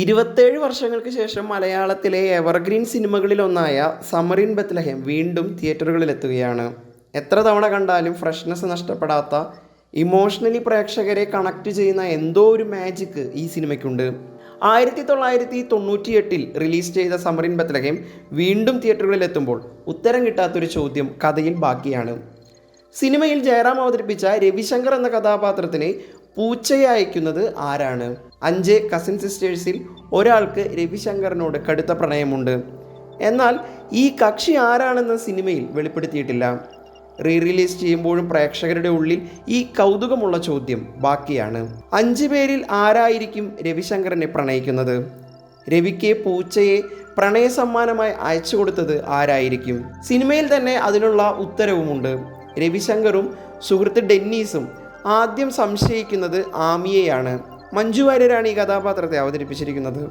ഇരുപത്തേഴ് വർഷങ്ങൾക്ക് ശേഷം മലയാളത്തിലെ എവർഗ്രീൻ സിനിമകളിലൊന്നായ സമറിൻ ബത്ലഹേം വീണ്ടും തിയേറ്ററുകളിലെത്തുകയാണ്. എത്ര തവണ കണ്ടാലും ഫ്രഷ്നെസ് നഷ്ടപ്പെടാത്ത ഇമോഷണലി പ്രേക്ഷകരെ കണക്ട് ചെയ്യുന്ന എന്തോ ഒരു മാജിക്ക് ഈ സിനിമയ്ക്കുണ്ട്. ആയിരത്തി തൊള്ളായിരത്തി തൊണ്ണൂറ്റി എട്ടിൽ റിലീസ് ചെയ്ത സമറിൻ ബത്ലഹേം വീണ്ടും തിയേറ്ററുകളിലെത്തുമ്പോൾ ഉത്തരം കിട്ടാത്തൊരു ചോദ്യം കഥയിൽ ബാക്കിയാണ്. സിനിമയിൽ ജയറാം അവതരിപ്പിച്ച രവിശങ്കർ എന്ന കഥാപാത്രത്തിന് പൂച്ചയെ അയക്കുന്നത് ആരാണ്? അഞ്ച് കസിൻ സിസ്റ്റേഴ്സിൽ ഒരാൾക്ക് രവിശങ്കറിനോട് കടുത്ത പ്രണയമുണ്ട്. എന്നാൽ ഈ കക്ഷി ആരാണെന്ന് സിനിമയിൽ വെളിപ്പെടുത്തിയിട്ടില്ല. റീ റിലീസ് ചെയ്യുമ്പോഴും പ്രേക്ഷകരുടെ ഉള്ളിൽ ഈ കൗതുകമുള്ള ചോദ്യം ബാക്കിയാണ്. അഞ്ചു പേരിൽ ആരായിരിക്കും രവിശങ്കറിനെ പ്രണയിക്കുന്നത്? രവിക്ക് പൂച്ചയെ പ്രണയ സമ്മാനമായി അയച്ചു കൊടുത്തത് ആരായിരിക്കും? സിനിമയിൽ തന്നെ അതിനുള്ള ഉത്തരവുമുണ്ട്. രവിശങ്കറും സുഹൃത്ത് ഡെന്നീസും ആദ്യം സംശയിക്കുന്നത് ആമിയെയാണ്. മഞ്ജു വാര്യരാണ് ഈ കഥാപാത്രത്തെ അവതരിപ്പിച്ചിരിക്കുന്നത്.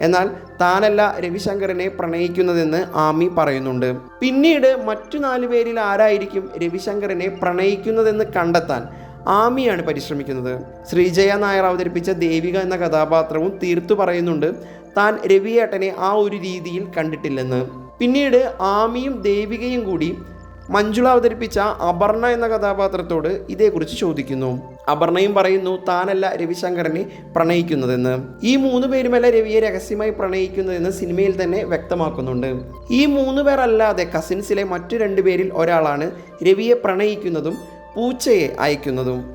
എന്നാൽ താനല്ല രവിശങ്കറിനെ പ്രണയിക്കുന്നതെന്ന് ആമി പറയുന്നുണ്ട്. പിന്നീട് മറ്റു നാലു പേരിൽ ആരായിരിക്കും രവിശങ്കറിനെ പ്രണയിക്കുന്നതെന്ന് കണ്ടെത്താൻ ആമിയാണ് പരിശ്രമിക്കുന്നത്. ശ്രീജയ നായർ അവതരിപ്പിച്ച ദേവിക എന്ന കഥാപാത്രവും തീർത്തു പറയുന്നുണ്ട് താൻ രവിയേട്ടനെ ആ ഒരു രീതിയിൽ കണ്ടിട്ടില്ലെന്ന്. പിന്നീട് ആമിയും ദേവികയും കൂടി മഞ്ജുള അവതരിപ്പിച്ച അപർണ എന്ന കഥാപാത്രത്തോട് ഇതേക്കുറിച്ച് ചോദിക്കുന്നു. അപർണയും പറയുന്നു താനല്ല രവിശങ്കറിനെ പ്രണയിക്കുന്നതെന്ന്. ഈ മൂന്ന് പേരുമല്ല രവിയെ രഹസ്യമായി പ്രണയിക്കുന്നതെന്ന് സിനിമയിൽ തന്നെ വ്യക്തമാക്കുന്നുണ്ട്. ഈ മൂന്ന് പേർ അല്ലാതെ കസിൻസിലെ മറ്റു രണ്ടുപേരിൽ ഒരാളാണ് രവിയെ പ്രണയിക്കുന്നതും പൂച്ചയെ അയക്കുന്നതും.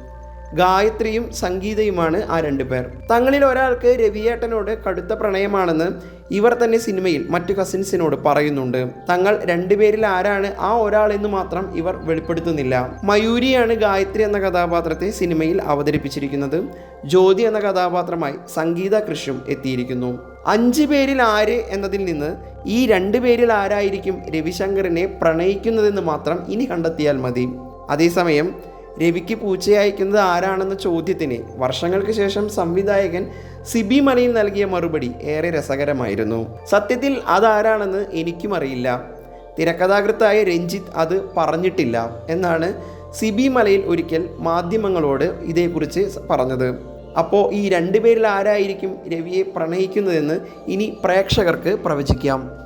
ഗായത്രിയും സംഗീതയുമാണ് ആ രണ്ടു പേർ. തങ്ങളിൽ ഒരാൾക്ക് രവിയേട്ടനോട് കടുത്ത പ്രണയമാണെന്ന് ഇവർ തന്നെ സിനിമയിൽ മറ്റു കസിൻസിനോട് പറയുന്നുണ്ട്. തങ്ങൾ രണ്ടുപേരിൽ ആരാണ് ആ ഒരാളെന്ന് മാത്രം ഇവർ വെളിപ്പെടുത്തുന്നില്ല. മയൂരിയാണ് ഗായത്രി എന്ന കഥാപാത്രത്തെ സിനിമയിൽ അവതരിപ്പിച്ചിരിക്കുന്നത്. ജ്യോതി എന്ന കഥാപാത്രമായി സംഗീത കൃഷും എത്തിയിരിക്കുന്നു. അഞ്ച് പേരിൽ ആര് എന്നതിൽ നിന്ന് ഈ രണ്ടു പേരിൽ ആരായിരിക്കും രവിശങ്കറിനെ പ്രണയിക്കുന്നതെന്ന് മാത്രം ഇനി കണ്ടെത്തിയാൽ മതി. അതേസമയം രവിക്ക് പൂച്ചയെ അയക്കുന്നത് ആരാണെന്ന ചോദ്യത്തിന് വർഷങ്ങൾക്ക് ശേഷം സംവിധായകൻ സിബി മലയിൽ നൽകിയ മറുപടി ഏറെ രസകരമായിരുന്നു. സത്യത്തിൽ അതാരാണെന്ന് എനിക്കും അറിയില്ല. തിരക്കഥാകൃത്തായ രഞ്ജിത്ത് അത് പറഞ്ഞിട്ടില്ല എന്നാണ് സിബി മലയിൽ ഒരിക്കൽ മാധ്യമങ്ങളോട് ഇതേക്കുറിച്ച് പറഞ്ഞത്. അപ്പോൾ ഈ രണ്ടുപേരിൽ ആരായിരിക്കും രവിയെ പ്രണയിക്കുന്നതെന്ന് ഇനി പ്രേക്ഷകർക്ക് പ്രവചിക്കാം.